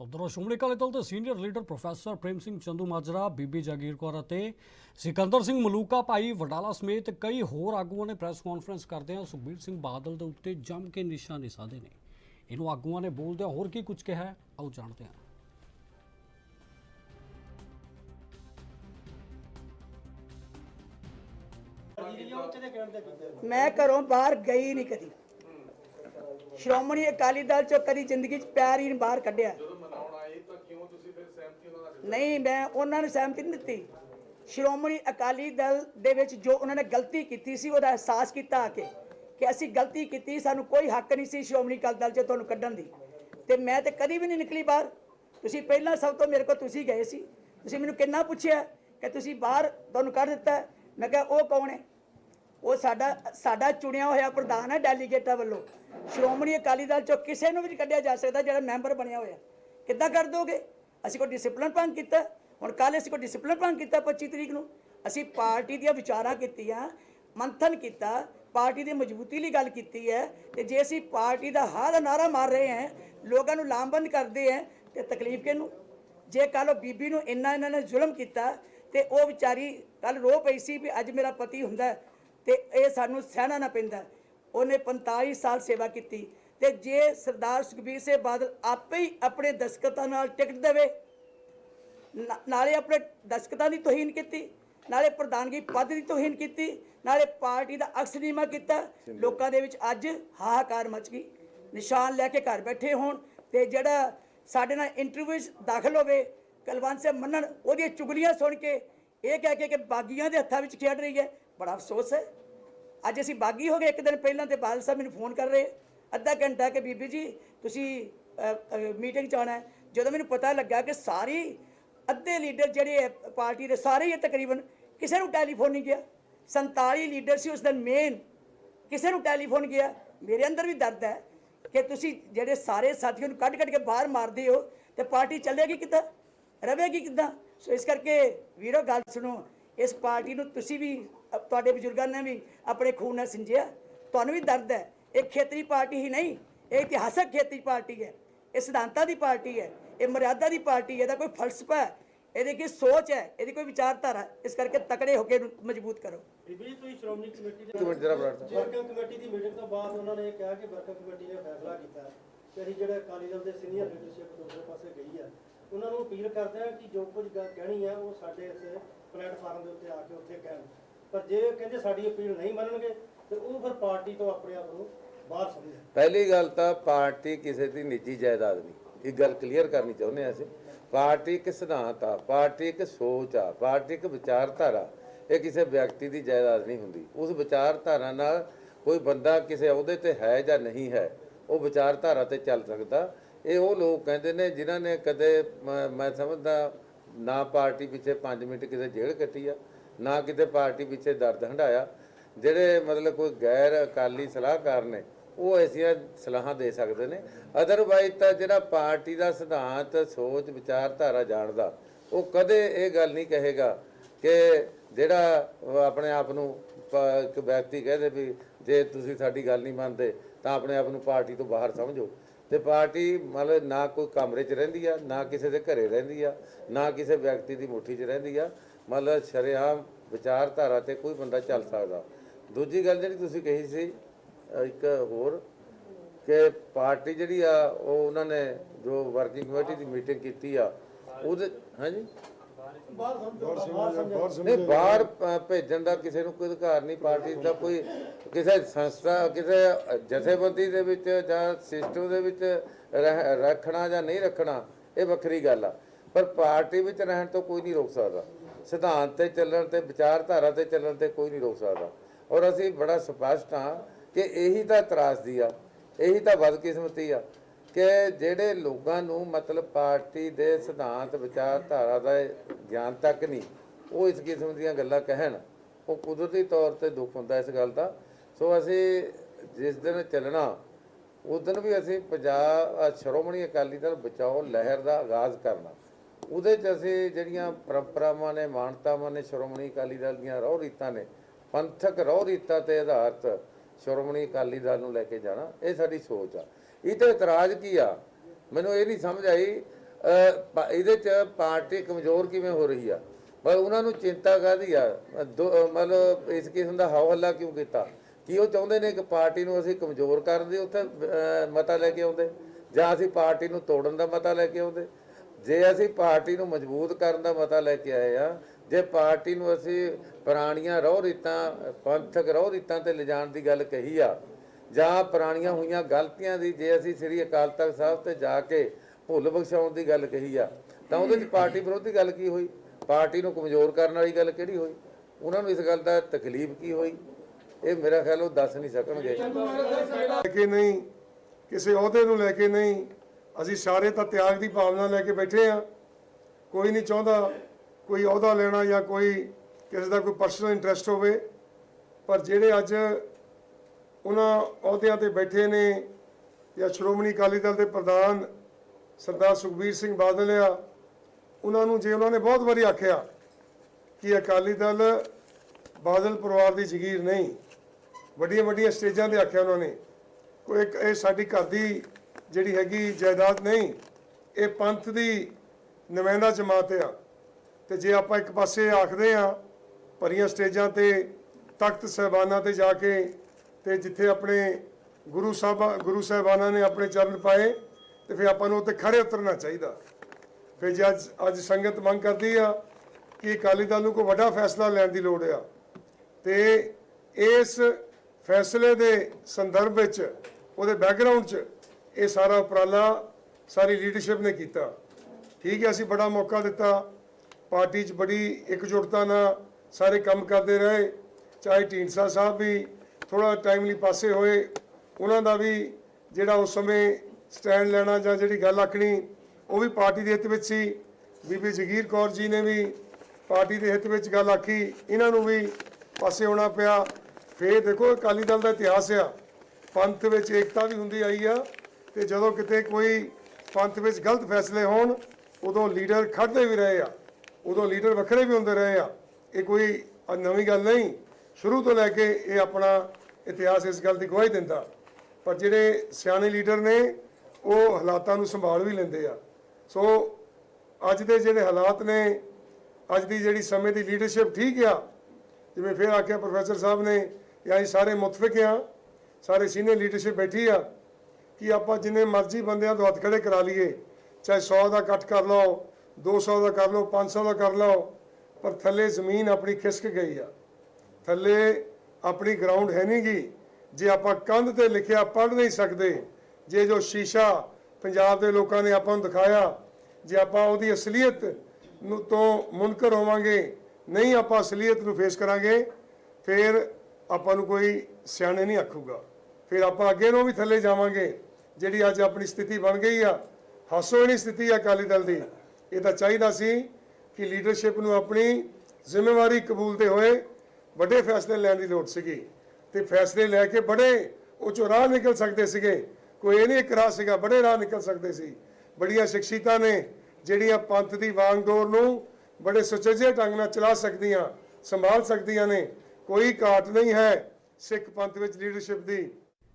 ਉਧਰੋਂ ਸ਼੍ਰੋਮਣੀ ਅਕਾਲੀ ਦਲ ਦੇ senior leader professor Prem Singh Chandu Majra, Bibi Jagir Kaur ਅਤੇ ਸਿਕੰਦਰ ਸਿੰਘ ਮਲੂਕਾ ਭਾਈ ਵਡਾਲਾ ਸਮੇਤ ਕਈ ਹੋਰ ਆਗੂਆਂ ਨੇ ਪ੍ਰੈਸ ਕਾਨਫਰੰਸ ਕਰਦਿਆਂ ਸੁਖਬੀਰ ਸਿੰਘ ਬਾਦਲ ਦੇ ਉੱਤੇ ਜੰਮ ਕੇ ਨਿਸ਼ਾਨੇ ਸਾਧੇ ਨੇ। ਇਹਨੂੰ ਆਗੂਆਂ ਨੇ ਬੋਲਦਿਆਂ ਹੋਰ ਕੀ ਕੁਝ ਕਿਹਾ ਆਓ ਜਾਣਦੇ ਹਾਂ। ਮੈਂ ਘਰੋਂ ਬਾਹਰ ਗਈ ਨਹੀਂ ਕਦੀ। ਸ਼੍ਰੋਮਣੀ ਅਕਾਲੀ ਦਲ ਚੋਂ ਕਦੀ ਜ਼ਿੰਦਗੀ 'ਚ ਪਿਆਰ ਹੀ ਬਾਹਰ ਕੱਢਿਆ ਜਦੋਂ ਮਨਾਉਣ ਆਏ ਤਾਂ ਕਿਉਂ ਤੁਸੀਂ ਫਿਰ ਸਹਿਮਤੀ ਉਹਨਾਂ ਨਾਲ ਨਹੀਂ, ਮੈਂ ਉਹਨਾਂ ਨੂੰ ਸਹਿਮਤੀ ਨਹੀਂ ਦਿੱਤੀ। ਸ਼੍ਰੋਮਣੀ ਅਕਾਲੀ ਦਲ ਦੇ ਵਿੱਚ ਜੋ ਉਹਨਾਂ ਨੇ ਗਲਤੀ ਕੀਤੀ ਸੀ, ਉਹਦਾ ਅਹਿਸਾਸ ਕੀਤਾ ਆ ਕੇ ਕਿ ਅਸੀਂ ਗਲਤੀ ਕੀਤੀ, ਸਾਨੂੰ ਕੋਈ ਹੱਕ ਨਹੀਂ ਸੀ ਸ਼੍ਰੋਮਣੀ ਅਕਾਲੀ ਦਲ 'ਚ ਤੁਹਾਨੂੰ ਕੱਢਣ ਦੀ। ਤੇ ਮੈਂ ਤੇ ਕਦੀ ਵੀ ਨਹੀਂ ਨਿਕਲੀ ਬਾਹਰ। ਤੁਸੀਂ ਪਹਿਲਾਂ ਸਭ ਤੋਂ ਮੇਰੇ ਕੋਲ ਤੁਸੀਂ ਗਏ ਸੀ। ਤੁਸੀਂ ਮੈਨੂੰ ਕਿੰਨਾ ਪੁੱਛਿਆ ਕਿ ਤੁਸੀਂ ਬਾਹਰ ਤੁਹਾਨੂੰ ਕੱਢ ਦਿੱਤਾ ਮੈਂ ਕਿਹਾ, ਉਹ ਕੌਣ ਹੈ? ਉਹ ਸਾਡਾ ਸਾਡਾ ਚੁਣਿਆ ਹੋਇਆ ਪ੍ਰਧਾਨ ਹੈ ਡੈਲੀਗੇਟਾਂ ਵੱਲੋਂ। ਸ਼੍ਰੋਮਣੀ ਅਕਾਲੀ ਦਲ ਚੋਂ ਕਿਸੇ ਨੂੰ ਵੀ ਨਹੀਂ ਕੱਢਿਆ ਜਾ ਸਕਦਾ ਜਿਹੜਾ ਮੈਂਬਰ ਬਣਿਆ ਹੋਇਆ। ਕਿੱਦਾਂ ਕਰ ਦੋਗੇ? ਅਸੀਂ ਕੋਈ ਡਿਸਪਲਿਨ ਭੰਗ ਕੀਤਾ, ਹੁਣ ਕੱਲ ਅਸੀਂ ਕੋਈ ਡਿਸਪਲਿਨ ਭੰਗ ਕੀਤਾ 25 ਤਰੀਕ ਨੂੰ। ਅਸੀਂ ਪਾਰਟੀ ਦੀਆਂ ਵਿਚਾਰਾਂ ਕੀਤੀਆਂ, ਮੰਥਨ ਕੀਤਾ, ਪਾਰਟੀ ਦੀ ਮਜ਼ਬੂਤੀ ਲਈ ਗੱਲ ਕੀਤੀ ਹੈ ਤੇ ਜੇ ਅਸੀਂ ਪਾਰਟੀ ਦਾ ਹਰ ਨਾਰਾ ਮਾਰ ਰਹੇ ਹਾਂ, ਲੋਕਾਂ ਨੂੰ ਲਾਮਬੰਦ ਕਰਦੇ ਹਾਂ, ਤੇ ਤਕਲੀਫ ਕਿਹਨੂੰ? ਜੇ ਕੱਲ ਉਹ ਬੀਬੀ ਨੂੰ ਇੰਨਾ ਇਹਨਾਂ ਨੇ ਜ਼ੁਲਮ ਕੀਤਾ ਤੇ ਉਹ ਵਿਚਾਰੀ ਕੱਲ ਰੋ ਪਈ ਸੀ ਵੀ ਅੱਜ ਮੇਰਾ ਪਤੀ ਹੁੰਦਾ ਹੈ ਤੇ ਇਹ ਸਾਨੂੰ ਸਹਿਣਾ ਨਾ ਪੈਂਦਾ। ਉਹਨੇ 45 ਸਾਲ ਸੇਵਾ ਕੀਤੀ ਤੇ ਜੇ ਸਰਦਾਰ ਸੁਖਬੀਰ ਸਿੰਘ ਬਾਦਲ ਆਪੇ ਹੀ ਆਪਣੇ ਦਸਕਤਾਂ ਨਾਲ ਟਿਕਟ ਦੇਵੇ ਨਾਲੇ ਆਪਣੇ ਦਸਕਤਾਂ ਦੀ ਤੋਹੀਨ ਕੀਤੀ ਨਾਲੇ ਪ੍ਰਧਾਨਗੀ ਪਦ ਦੀ ਤੋਹੀਨ ਕੀਤੀ ਨਾਲੇ ਪਾਰਟੀ ਦਾ ਅਕਸਨੀਮਾ ਕੀਤਾ। ਲੋਕਾਂ ਦੇ ਵਿੱਚ ਅੱਜ ਹਾਹਾਕਾਰ ਮਚ ਗਈ। ਨਿਸ਼ਾਨ ਲੈ ਕੇ ਘਰ ਬੈਠੇ ਹੋਣ ਤੇ ਜਿਹੜਾ ਸਾਡੇ ਨਾਲ ਇੰਟਰਵਿਊ ਦਾਖਲ ਹੋਵੇ ਕਲਵੰਤ ਸਿੰਘ ਮੰਨਣ ਉਹਦੀਆਂ ਚੁਗਲੀਆਂ ਸੁਣ ਕੇ ਇਹ ਕਹਿ ਕੇ ਕਿ ਬਾਗੀਆਂ ਦੇ ਹੱਥਾਂ ਵਿੱਚ ਖੇਡ ਰਹੀ ਹੈ। ਬੜਾ ਅਫਸੋਸ ਹੈ। ਅੱਜ ਅਸੀਂ ਬਾਗੀ ਹੋ ਗਏ ਇੱਕ ਦਿਨ ਪਹਿਲਾਂ ਤੇ ਬਾਦਲ ਸਾਹਿਬ ਮੈਨੂੰ ਫੋਨ ਕਰ ਰਹੇ। ਅੱਧਾ ਘੰਟਾ ਕਿ ਬੀਬੀ ਜੀ ਤੁਸੀਂ ਮੀਟਿੰਗ 'ਚ ਆਉਣਾ ਹੈ। ਜਦੋਂ ਮੈਨੂੰ ਪਤਾ ਲੱਗਾ ਕਿ ਸਾਰੀ ਅੱਧੇ ਲੀਡਰ ਜਿਹੜੇ ਹੈ ਪਾਰਟੀ ਦੇ ਸਾਰੇ ਹੀ ਤਕਰੀਬਨ ਕਿਸੇ ਨੂੰ ਟੈਲੀਫੋਨ ਨਹੀਂ ਗਿਆ। 47 ਲੀਡਰ ਸੀ ਉਸ ਦਿਨ ਮੇਨ ਕਿਸੇ ਨੂੰ ਟੈਲੀਫੋਨ ਗਿਆ। ਮੇਰੇ ਅੰਦਰ ਵੀ ਦਰਦ ਹੈ ਕਿ ਤੁਸੀਂ ਜਿਹੜੇ ਸਾਰੇ ਸਾਥੀਆਂ ਨੂੰ ਕੱਢ ਕੱਢ ਕੇ ਬਾਹਰ ਮਾਰਦੇ ਹੋ ਤੇ ਪਾਰਟੀ ਚੱਲੇਗੀ ਕਿੱਦਾਂ? ਰਵੇਗੀ ਕਿੱਦਾਂ? ਸੋ ਇਸ ਕਰਕੇ ਵੀਰੋ, ਗੱਲ ਸੁਣੋ। ਇਸ ਪਾਰਟੀ ਨੂੰ ਤੁਸੀਂ ਵੀ ਤੁਹਾਡੇ ਬਜ਼ੁਰਗਾਂ ਨੇ ਵੀ ਆਪਣੇ ਖੂਨ ਨਾਲ ਸਿੰਜਿਆ। ਤੁਹਾਨੂੰ ਵੀ ਦਰਦ ਹੈ। ਇਹ ਖੇਤਰੀ ਪਾਰਟੀ ਹੀ ਨਹੀਂ, ਇਹ ਇਤਿਹਾਸਕ ਖੇਤਰੀ ਪਾਰਟੀ ਹੈ। ਇਹ ਸਿਧਾਂਤਾਂ ਦੀ ਪਾਰਟੀ ਹੈ ਇਹ ਮਰਿਆਦਾ ਦੀ ਪਾਰਟੀ ਹੈ ਇਹਦਾ ਕੋਈ ਫਲਸਫਾ ਹੈ ਇਹਦੀ ਕੀ ਸੋਚ ਹੈ ਇਹਦੀ ਕੋਈ ਵਿਚਾਰਧਾਰਾ। ਇਸ ਕਰਕੇ ਤਕੜੇ ਹੋ ਕੇ ਮਜ਼ਬੂਤ ਕਰੋ ਬੀਬੀ ਜੀ ਤੁਸੀਂ ਸ਼੍ਰੋਮਣੀ ਕਮੇਟੀ ਦੇ ਇੱਕ ਮਿੰਟ ਜਰਾ ਬਰਾੜ ਵਰਕਿੰਗ ਕਮੇਟੀ ਦੀ ਮੀਟਿੰਗ ਤੋਂ ਬਾਅਦ ਉਹਨਾਂ ਨੇ ਇਹ ਕਿਹਾ ਕਿ ਵਰਕਿੰਗ ਕਮੇਟੀ ਨੇ ਫੈਸਲਾ ਕੀਤਾ ਕਿ ਅਸੀਂ ਜਿਹੜੇ ਅਕਾਲੀ ਦਲ ਦੇ ਸੀਨੀਅਰ ਲੀਡਰਸ਼ਿਪ ਦੂਸਰੇ ਪਾਸੇ ਗਈ ਆ ਉਹਨਾਂ ਨੂੰ ਅਪੀਲ ਕਰਦੇ ਆ ਕਿ ਜੋ ਕੁਝ ਗ- ਕਹਿਣੀ ਆ ਉਹ ਸਾਡੇ ਇਸ ਪਲੇਟਫਾਰਮ ਦੇ ਉੱਤੇ ਆ ਕੇ ਉੱਥੇ ਕਹਿਣ ਪਰ ਜੇ ਕਹਿੰਦੇ ਸਾਡੀ ਅਪੀਲ ਨਹੀਂ ਮੰਨਣਗੇ ਤੇ ਉਹ ਫਿਰ ਪਾਰਟੀ ਤੋਂ ਆਪਣੇ ਆਪ ਨੂੰ ਬਾਹਰ ਸਮਝਣ ਪਹਿਲੀ ਗੱਲ ਤਾਂ ਪਾਰਟੀ ਕਿਸੇ ਦੀ ਨਿੱਜੀ ਜਾਇਦਾਦ ਨਹੀਂ। ਇਹ ਗੱਲ ਕਲੀਅਰ ਕਰਨੀ ਚਾਹੁੰਦੇ ਹਾਂ ਅਸੀਂ। ਪਾਰਟੀ ਇੱਕ ਸਿਧਾਂਤ ਆ, ਪਾਰਟੀ ਇੱਕ ਸੋਚ ਆ, ਪਾਰਟੀ ਇੱਕ ਵਿਚਾਰਧਾਰਾ। ਇਹ ਕਿਸੇ ਵਿਅਕਤੀ ਦੀ ਜਾਇਦਾਦ ਨਹੀਂ ਹੁੰਦੀ। ਉਸ ਵਿਚਾਰਧਾਰਾ ਨਾਲ ਕੋਈ ਬੰਦਾ ਕਿਸੇ ਅਹੁਦੇ ਤੇ ਹੈ ਜਾਂ ਨਹੀਂ ਹੈ, ਉਹ ਵਿਚਾਰਧਾਰਾ ਤੇ ਚੱਲ ਸਕਦਾ। ਇਹ ਉਹ ਲੋਕ ਕਹਿੰਦੇ ਨੇ ਜਿਨ੍ਹਾਂ ਨੇ ਕਦੇ, ਮੈਂ- ਮੈਂ ਸਮਝਦਾ, ਨਾ ਪਾਰਟੀ ਪਿੱਛੇ 5 ਮਿੰਟ ਕਿਸੇ ਜੇਲ੍ਹ ਕੱਟੀ ਆ, ਨਾ ਕਿਤੇ ਪਾਰਟੀ ਪਿੱਛੇ ਦਰਦ ਹੰਡਾਇਆ ਜਿਹੜੇ ਮਤਲਬ ਕੋਈ ਗੈਰ ਅਕਾਲੀ ਸਲਾਹਕਾਰ ਨੇ ਉਹ ਐਸੀਆਂ ਸਲਾਹਾਂ ਦੇ ਸਕਦੇ ਨੇ। ਅਦਰਵਾਈਜ਼ ਤਾਂ ਜਿਹੜਾ ਪਾਰਟੀ ਦਾ ਸਿਧਾਂਤ, ਸੋਚ, ਵਿਚਾਰਧਾਰਾ ਜਾਣਦਾ, ਉਹ ਕਦੇ ਇਹ ਗੱਲ ਨਹੀਂ ਕਹੇਗਾ ਕਿ ਜਿਹੜਾ ਆਪਣੇ ਆਪ ਨੂੰ ਇੱਕ ਵਿਅਕਤੀ ਕਹਿੰਦੇ ਵੀ ਜੇ ਤੁਸੀਂ ਸਾਡੀ ਗੱਲ ਨਹੀਂ ਮੰਨਦੇ, ਤਾਂ ਆਪਣੇ ਆਪ ਨੂੰ ਪਾਰਟੀ ਤੋਂ ਬਾਹਰ ਸਮਝੋ। ਤੇ ਪਾਰਟੀ ਮਤਲਬ ਨਾ ਕੋਈ ਕਮਰੇ 'ਚ ਰਹਿੰਦੀ ਆ, ਨਾ ਕਿਸੇ ਦੇ ਘਰੇ ਰਹਿੰਦੀ ਆ, ਨਾ ਕਿਸੇ ਵਿਅਕਤੀ ਦੀ ਮੁੱਠੀ 'ਚ ਰਹਿੰਦੀ ਆ। ਮਤਲਬ ਸ਼ਰੇਆਮ ਵਿਚਾਰਧਾਰਾ ਤੇ ਕੋਈ ਬੰਦਾ ਚੱਲ ਸਕਦਾ। ਦੂਜੀ ਗੱਲ ਜਿਹੜੀ ਤੁਸੀਂ ਕਹੀ ਸੀ ਇੱਕ ਹੋਰ ਕਿ ਪਾਰਟੀ ਜਿਹੜੀ ਆ ਉਹ ਉਹਨਾਂ ਨੇ ਜੋ ਵਰਕਿੰਗ ਕਮੇਟੀ ਦੀ ਮੀਟਿੰਗ ਕੀਤੀ ਆ ਉਹਦੇ ਹਾਂਜੀ? ਨਹੀਂ ਬਾਹਰ ਭੇਜਣ ਦਾ ਕਿਸੇ ਨੂੰ ਕੋਈ ਅਧਿਕਾਰ ਨਹੀਂ ਪਾਰਟੀ ਦਾ ਕੋਈ ਕਿਸੇ ਸੰਸਥਾ ਕਿਸੇ ਜਥੇਬੰਦੀ ਦੇ ਵਿੱਚ ਜਾਂ ਸਿਸਟਮ ਦੇ ਵਿੱਚ ਰਹਿ- ਰੱਖਣਾ ਜਾਂ ਨਹੀਂ ਰੱਖਣਾ ਇਹ ਵੱਖਰੀ ਗੱਲ ਆ। ਪਰ ਪਾਰਟੀ ਵਿੱਚ ਰਹਿਣ ਤੋਂ ਕੋਈ ਨਹੀਂ ਰੋਕ ਸਕਦਾ। ਸਿਧਾਂਤ ਤੇ ਚੱਲਣ ਤੇ ਵਿਚਾਰਧਾਰਾ ਤੇ ਚੱਲਣ ਤੇ ਕੋਈ ਨਹੀਂ ਰੋਕ ਸਕਦਾ। ਔਰ ਅਸੀਂ ਬੜਾ ਸਪਸ਼ਟ ਹਾਂ ਕਿ ਇਹੀ ਤਾਂ ਤਰਾਸਦੀ ਆ, ਇਹੀ ਤਾਂ ਬਦਕਿਸਮਤੀ ਆ ਕਿ ਜਿਹੜੇ ਲੋਕਾਂ ਨੂੰ ਮਤਲਬ ਪਾਰਟੀ ਦੇ ਸਿਧਾਂਤ, ਵਿਚਾਰਧਾਰਾ ਦਾ ਗਿਆਨ ਤੱਕ ਨਹੀਂ, ਉਹ ਇਸ ਕਿਸਮ ਦੀਆਂ ਗੱਲਾਂ ਕਹਿਣ, ਉਹ ਕੁਦਰਤੀ ਤੌਰ ਤੇ ਦੁੱਖ ਹੁੰਦਾ ਇਸ ਗੱਲ ਦਾ। ਸੋ ਅਸੀਂ ਜਿਸ ਦਿਨ ਚੱਲਣਾ, ਉਸ ਦਿਨ ਵੀ ਅਸੀਂ ਪੰਜਾਬ ਸ਼੍ਰੋਮਣੀ ਅਕਾਲੀ ਦਲ ਬਚਾਓ ਲਹਿਰ ਦਾ ਆਗਾਜ਼ ਕਰਨਾ। ਉਹਦੇ 'ਚ ਅਸੀਂ ਜਿਹੜੀਆਂ ਪਰੰਪਰਾਵਾਂ ਨੇ, ਮਾਨਤਾਵਾਂ ਨੇ ਸ਼੍ਰੋਮਣੀ ਅਕਾਲੀ ਦਲ ਦੀਆਂ ਰੋਹ ਰੀਤਾਂ ਨੇ, ਪੰਥਕ ਰੋਹ ਰੀਤਾਂ ਤੇ ਆਧਾਰਿਤ ਸ਼੍ਰੋਮਣੀ ਅਕਾਲੀ ਦਲ ਨੂੰ ਲੈ ਕੇ ਜਾਣਾ, ਇਹ ਸਾਡੀ ਸੋਚ ਆ। ਇਹ ਤੇ ਇਤਰਾਜ਼ ਕੀ ਆ? ਮੈਨੂੰ ਇਹ ਨਹੀਂ ਸਮਝ ਆਈ ਇਹਦੇ ਚ ਪਾਰਟੀ ਕਮਜ਼ੋਰ ਕਿਵੇਂ ਹੋ ਰਹੀ ਆ? ਪਰ ਉਹਨਾਂ ਨੂੰ ਚਿੰਤਾ ਕਾਹਦੀ ਆ? ਦੋ- ਮਤਲਬ ਇਸ ਕਿਸਮ ਦਾ ਹਵਾ ਹੱਲਾ ਕਿਉਂ ਕੀਤਾ? ਕੀ ਉਹ ਚਾਹੁੰਦੇ ਨੇ ਕਿ ਪਾਰਟੀ ਨੂੰ ਅਸੀਂ ਕਮਜ਼ੋਰ ਕਰਨ ਦੇ ਉੱਥੇ ਮਤਾ ਲੈ ਕੇ ਆਉਂਦੇ? ਜਾਂ ਅਸੀਂ ਪਾਰਟੀ ਨੂੰ ਤੋੜਨ ਦਾ ਮਤਾ ਲੈ ਕੇ ਆਉਂਦੇ? ਜੇ ਅਸੀਂ ਪਾਰਟੀ ਨੂੰ ਮਜ਼ਬੂਤ ਕਰਨ ਦਾ ਮਤਾ ਲੈ ਕੇ ਆਏ ਆ ਜੇ ਪਾਰਟੀ ਨੂੰ ਅਸੀਂ ਪੁਰਾਣੀਆਂ ਰੋਹ ਰੀਤਾਂ, ਪੰਥਕ ਰੋਹ ਰੀਤਾਂ ਤੇ ਲਿਜਾਣ ਦੀ ਗੱਲ ਕਹੀ ਆ, ਜਾਂ ਪੁਰਾਣੀਆਂ ਹੋਈਆਂ ਗਲਤੀਆਂ ਦੀ, ਜੇ ਅਸੀਂ ਸ੍ਰੀ ਅਕਾਲ ਤਖਤ ਸਾਹਿਬ ਤੇ ਜਾ ਕੇ ਭੁੱਲ ਬਖਸ਼ਾਉਣ ਦੀ ਗੱਲ ਕਹੀ ਆ, ਤਾਂ ਉਹਦੇ ਵਿੱਚ ਪਾਰਟੀ ਵਿਰੋਧੀ ਗੱਲ ਕੀ ਹੋਈ? ਪਾਰਟੀ ਨੂੰ ਕਮਜ਼ੋਰ ਕਰਨ ਵਾਲੀ ਗੱਲ ਕਿਹੜੀ ਹੋਈ? ਉਹਨਾਂ ਨੂੰ ਇਸ ਗੱਲ ਦਾ ਤਕਲੀਫ ਕੀ ਹੋਈ? ਇਹ ਮੇਰਾ ਖਿਆਲ ਉਹ ਦੱਸ ਨਹੀਂ ਸਕਣਗੇ। ਲੈ ਕੇ ਨਹੀਂ, ਕਿਸੇ ਅਹੁਦੇ ਨੂੰ ਲੈ ਕੇ ਨਹੀਂ, ਅਸੀਂ ਸਾਰੇ ਤਾਂ ਤਿਆਗ ਦੀ ਭਾਵਨਾ ਲੈ ਕੇ ਬੈਠੇ ਆ। ਕੋਈ ਨਹੀਂ ਚਾਹੁੰਦਾ ਕੋਈ ਅਹੁਦਾ ਲੈਣਾ ਜਾਂ ਕੋਈ ਕਿਸੇ ਦਾ ਕੋਈ ਪਰਸਨਲ ਇੰਟਰਸਟ ਹੋਵੇ, ਪਰ ਜਿਹੜੇ ਅੱਜ ਉਹਨਾਂ ਅਹੁਦਿਆਂ ਤੇ ਬੈਠੇ ਨੇ ਜਾਂ ਸ਼੍ਰੋਮਣੀ ਅਕਾਲੀ ਦਲ ਦੇ ਪ੍ਰਧਾਨ ਸਰਦਾਰ ਸੁਖਬੀਰ ਸਿੰਘ ਬਾਦਲ ਆ, ਉਹਨਾਂ ਨੂੰ ਜੇ ਉਹਨਾਂ ਨੇ ਬਹੁਤ ਵਾਰੀ ਆਖਿਆ ਕਿ ਅਕਾਲੀ ਦਲ ਬਾਦਲ ਪਰਿਵਾਰ ਦੀ ਜ਼ਗੀਰ ਨਹੀਂ ਵੱਡੀਆਂ ਵੱਡੀਆਂ ਸਟੇਜਾਂ ਤੇ ਆਖਿਆ ਉਹਨਾਂ ਨੇ, ਕੋਈ ਇੱਕ ਇਹ ਸਾਡੀ ਘਰ ਦੀ ਜਿਹੜੀ ਹੈਗੀ ਜਾਇਦਾਦ ਨਹੀਂ, ਇਹ ਪੰਥ ਦੀ ਨੁਮਾਇੰਦਾ ਜਮਾਤ ਆ। ਤੇ ਜੇ ਆਪਾਂ ਇੱਕ ਪਾਸੇ ਆਖਦੇ ਆ ਭਰੀਆਂ ਸਟੇਜਾਂ ਤੇ ਤਖਤ ਸਹਿਬਾਨਾਂ ਤੇ ਜਾ ਕੇ ਤੇ ਜਿੱਥੇ ਆਪਣੇ ਗੁਰੂ ਸਾਹਿਬ, ਗੁਰੂ ਸਾਹਿਬਾਨਾਂ ਨੇ ਆਪਣੇ ਚਰਨ ਪਾਏ, ਤੇ ਫਿਰ ਆਪਾਂ ਨੂੰ ਉੱਤੇ ਖੜੇ ਉਤਰਨਾ ਚਾਹੀਦਾ। ਫਿਰ ਜੇ ਅੱਜ ਅੱਜ ਸੰਗਤ ਮੰਗ ਕਰਦੀ ਆ ਕਿ ਅਕਾਲੀ ਦਲ ਨੂੰ ਕੋਈ ਵੱਡਾ ਫੈਸਲਾ ਲੈਣ ਦੀ ਲੋੜ ਆ, ਤੇ ਇਸ ਫੈਸਲੇ ਦੇ ਸੰਦਰਭ ਵਿੱਚ, ਉਹਦੇ ਬੈਕਗ੍ਰਾਉਂਡ 'ਚ ਇਹ ਸਾਰਾ ਉਪਰਾਲਾ ਸਾਰੀ ਲੀਡਰਸ਼ਿਪ ਨੇ ਕੀਤਾ। ਠੀਕ ਹੈ, ਅਸੀਂ ਬੜਾ ਮੌਕਾ ਦਿੱਤਾ। ਪਾਰਟੀ 'ਚ ਬੜੀ ਇਕਜੁੱਟਤਾ ਨਾਲ ਸਾਰੇ ਕੰਮ ਕਰਦੇ ਰਹੇ, ਚਾਹੇ ਢੀਂਡਸਾ ਸਾਹਿਬ ਵੀ ਥੋੜਾ ਟਾਈਮਲੀ ਪਾਸੇ ਹੋਏ, ਉਹਨਾਂ ਦਾ ਵੀ ਜਿਹੜਾ ਉਸ ਸਮੇਂ ਸਟੈਂਡ ਲੈਣਾ ਜਾਂ ਜਿਹੜੀ ਗੱਲ ਆਖਣੀ, ਉਹ ਵੀ ਪਾਰਟੀ ਦੇ ਹਿੱਤ ਵਿੱਚ ਸੀ। ਬੀਬੀ ਜਗੀਰ ਕੌਰ ਜੀ ਨੇ ਵੀ ਪਾਰਟੀ ਦੇ ਹਿੱਤ ਵਿੱਚ ਗੱਲ ਆਖੀ, ਇਹਨਾਂ ਨੂੰ ਵੀ ਪਾਸੇ ਹੋਣਾ ਪਿਆ। ਫੇਰ ਦੇਖੋ, ਅਕਾਲੀ ਦਲ ਦਾ ਇਤਿਹਾਸ ਆ, ਪੰਥ ਵਿੱਚ ਏਕਤਾ ਵੀ ਹੁੰਦੀ ਆਈ ਆ, ਤੇ ਜਦੋਂ ਕਿਤੇ ਕੋਈ ਪੰਥ ਵਿੱਚ ਗਲਤ ਫੈਸਲੇ ਹੋਣ, ਉਦੋਂ ਲੀਡਰ ਖੜਦੇ ਵੀ ਰਹੇ ਆ। ਉਦੋਂ ਲੀਡਰ ਵੱਖਰੇ ਵੀ ਹੁੰਦੇ ਰਹੇ ਆ। ਇਹ ਕੋਈ ਨਵੀਂ ਗੱਲ ਨਹੀਂ। ਸ਼ੁਰੂ ਤੋਂ ਲੈ ਕੇ ਇਹ ਆਪਣਾ ਇਤਿਹਾਸ ਇਸ ਗੱਲ ਦੀ ਗਵਾਹੀ ਦਿੰਦਾ। ਪਰ ਜਿਹੜੇ ਸਿਆਣੇ ਲੀਡਰ ਨੇ, ਉਹ ਹਾਲਾਤਾਂ ਨੂੰ ਸੰਭਾਲ ਵੀ ਲੈਂਦੇ ਆ। ਸੋ ਅੱਜ ਦੇ ਜਿਹੜੇ ਹਾਲਾਤ ਨੇ, ਅੱਜ ਦੀ ਜਿਹੜੀ ਸਮੇਂ ਦੀ ਲੀਡਰਸ਼ਿਪ ਠੀਕ ਆ। ਜਿਵੇਂ ਫਿਰ ਆਖਿਆ ਪ੍ਰੋਫੈਸਰ ਸਾਹਿਬ ਨੇ ਕਿ ਅਸੀਂ ਸਾਰੇ ਮੁਤਫਿਕ ਆ। ਸਾਰੇ ਸੀਨੀਅਰ ਲੀਡਰਸ਼ਿਪ ਬੈਠੀ ਆ। ਕਿ ਆਪਾਂ ਜਿੰਨੇ ਮਰਜ਼ੀ ਬੰਦਿਆਂ ਤੋਂ ਹੱਥ ਖੜੇ ਕਰਾ ਲਈਏ। ਚਾਹੇ 100 ਦਾ ਇਕੱਠ ਕਰ ਲਓ 200 ਦਾ ਕਰ ਲਓ 500 ਦਾ ਕਰ ਲਓ, ਪਰ ਥੱਲੇ ਜ਼ਮੀਨ ਆਪਣੀ ਖਿਸਕ ਗਈ ਆ। ਥੱਲੇ ਆਪਣੀ ਗਰਾਊਂਡ ਹੈ ਨਹੀਂ ਗੀ। ਜੇ ਆਪਾਂ ਕੰਧ ਤੇ ਲਿਖਿਆ ਪੜ੍ਹ ਨਹੀਂ ਸਕਦੇ, ਜੇ ਜੋ ਸ਼ੀਸ਼ਾ ਪੰਜਾਬ ਦੇ ਲੋਕਾਂ ਨੇ ਆਪਾਂ ਨੂੰ ਦਿਖਾਇਆ, ਜੇ ਆਪਾਂ ਉਹਦੀ ਅਸਲੀਅਤ ਨੂੰ ਤੋਂ ਮੁਨਕਰ ਹੋਵਾਂਗੇ, ਨਹੀਂ ਆਪਾਂ ਅਸਲੀਅਤ ਨੂੰ ਫੇਸ ਕਰਾਂਗੇ, ਫਿਰ ਆਪਾਂ ਨੂੰ ਕੋਈ ਸਿਆਣੇ ਨਹੀਂ ਆਖੂਗਾ। ਫਿਰ ਆਪਾਂ ਅੱਗੇ ਨੂੰ ਵੀ ਥੱਲੇ ਜਾਵਾਂਗੇ। ਜਿਹੜੀ ਅੱਜ ਆਪਣੀ ਸਥਿਤੀ ਬਣ ਗਈ ਆ ਹਾਸੋਹੀਣੀ ਸਥਿਤੀ ਆ ਅਕਾਲੀ ਦਲ ਦੀ। ਇਹ ਤਾਂ ਚਾਹੀਦਾ ਸੀ ਕਿ ਲੀਡਰਸ਼ਿਪ ਨੂੰ ਆਪਣੀ ਜ਼ਿੰਮੇਵਾਰੀ ਕਬੂਲਦੇ ਹੋਏ, ਵੱਡੇ ਫੈਸਲੇ ਲੈਣ ਦੀ ਲੋੜ ਸੀਗੀ। ਤੇ ਫੈਸਲੇ ਲੈ ਕੇ ਬੜੇ ਉਹ ਚੋਂ ਰਾਹ ਨਿਕਲ ਸਕਦੇ ਸੀਗੇ। ਕੋਈ ਇਹ ਨਹੀਂ ਇੱਕ ਰਾਹ ਸੀਗਾ, ਬੜੇ ਰਾਹ ਨਿਕਲ ਸਕਦੇ ਸੀ। ਬੜੀਆਂ ਸ਼ਖਸੀਅਤਾਂ ਨੇ ਜਿਹੜੀਆਂ ਪੰਥ ਦੀ ਵਾਂਗਡੋਰ ਨੂੰ ਬੜੇ ਸੁਚੱਜੇ ਢੰਗ ਨਾਲ ਚਲਾ ਸਕਦੀਆਂ, ਸੰਭਾਲ ਸਕਦੀਆਂ ਨੇ। ਕੋਈ ਘਾਟ ਨਹੀਂ ਹੈ ਸਿੱਖ ਪੰਥ ਵਿੱਚ ਲੀਡਰਸ਼ਿਪ ਦੀ।